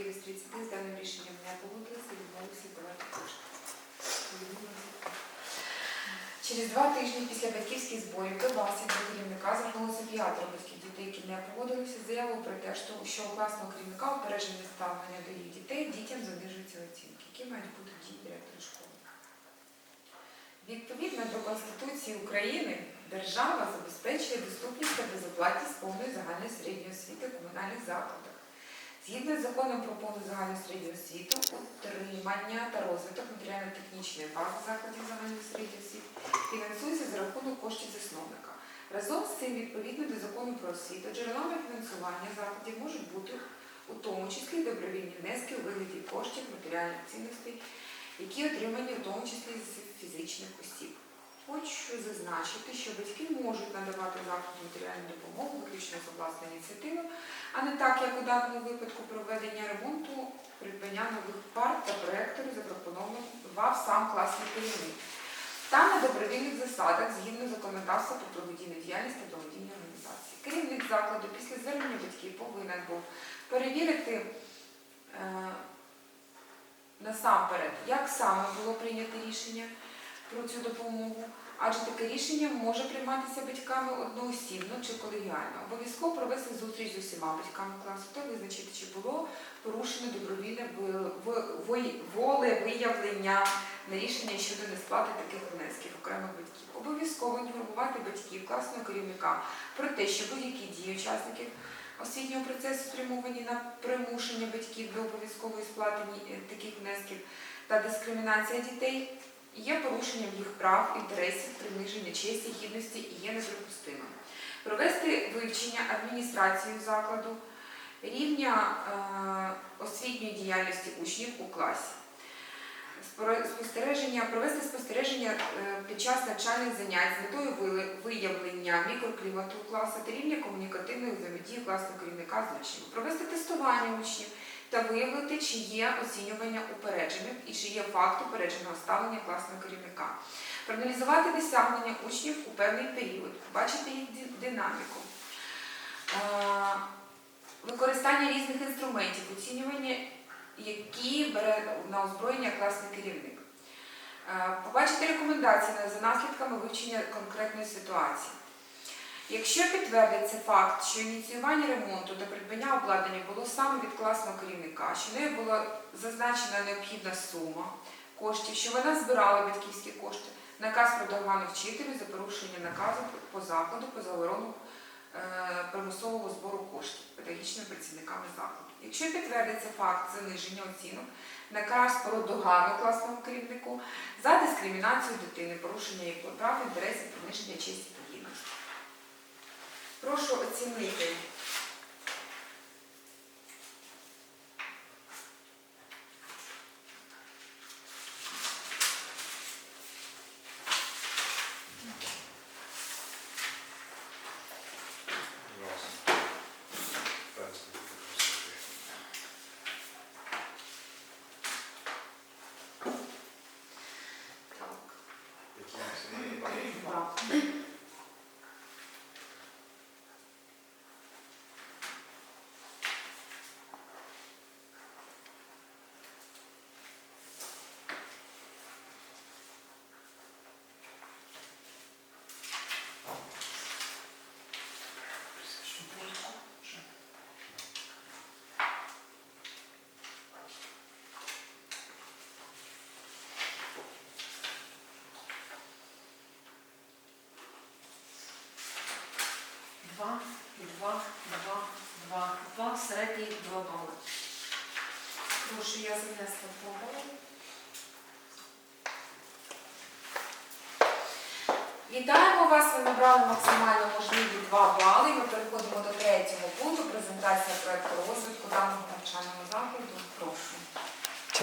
проектор. 10 30 з даним рішенням не погодилися, відмовилися давати кошти. Через два тижні після батьківських зборів до вас, до керівника, звернулося п'ятеро батьків дітей, які не погодилися з заявою про те, що, у класного керівника упереджене ставлення до їх дітей, дітям занижуються оцінки, які мають бути дії директора школи. Відповідно до Конституції України, держава забезпечує доступність та безоплатність повної загальної середньої освіти комунальних закладах. Згідно з законом про повну загальну середню освіту, утримання та розвиток матеріально-технічної бази закладів загальної середньої освіти фінансується за рахунок коштів засновника. Разом з цим, відповідно до закону про освіту, джерелами фінансування закладів можуть бути у тому числі добровільні внески у вигляді коштів матеріальних цінностей, які отримані в тому числі з фізичних осіб. Хочу зазначити, що батьки можуть надавати закладу матеріальну допомогу виключно з власної ініціативи, а не так, як у даному випадку проведення ремонту, придбання нових пар та проекторів запропонував сам класний керівник. Та на добровільних засадах згідно законодавства про благодійну діяльність та благодійні організації. Керівник закладу після звернення батьків повинен був перевірити е, насамперед, як саме було прийнято рішення про цю допомогу, адже таке рішення може прийматися батьками одноосібно чи колегіально. Обов'язково провести зустріч з усіма батьками класу та визначити, чи було порушено добровільне ви- ви- ви- волевиявлення на рішення щодо несплати таких внесків окремих батьків. Обов'язково інформувати батьків класного керівника про те, що будь-які дії учасників освітнього процесу спрямовані на примушення батьків до обов'язкової сплати таких внесків та дискримінація дітей є порушенням їх прав, інтересів, приниження честі, гідності і є неприпустимим. Провести вивчення адміністрацією закладу рівня е, освітньої діяльності учнів у класі. Спостереження, провести спостереження е, під час навчальних занять з метою виявлення мікроклімату класу та рівня комунікативної взаємодії класного керівника з учнями, провести тестування учнів та виявити, чи є оцінювання упередженим і чи є факт упередженого ставлення класного керівника, проаналізувати досягнення учнів у певний період, побачити їх динаміку. Е, Використання різних інструментів, оцінювання які бере на озброєння класний керівник. Е, Побачити рекомендації за наслідками вивчення конкретної ситуації. Якщо підтвердиться факт, що ініціювання ремонту та придбання обладнання було саме від класного керівника, що нею була зазначена необхідна сума коштів, що вона збирала батьківські кошти, наказ про догану вчителю за порушення наказу по закладу по заборону е, примусового збору коштів педагогічними працівниками закладу. Якщо підтвердиться факт заниження оцінок, наказ про догану класному керівнику за дискримінацію дитини, порушення її прав, інтересів, приниження гідності. Прошу оцінити. третій до одного. Тому що я занесла поговору. Вітаємо вас, ви набрали максимально можливі 2 бали. Ми переходимо до третього пункту. Презентація проєкту розвитку даного навчального закладу. Прошу.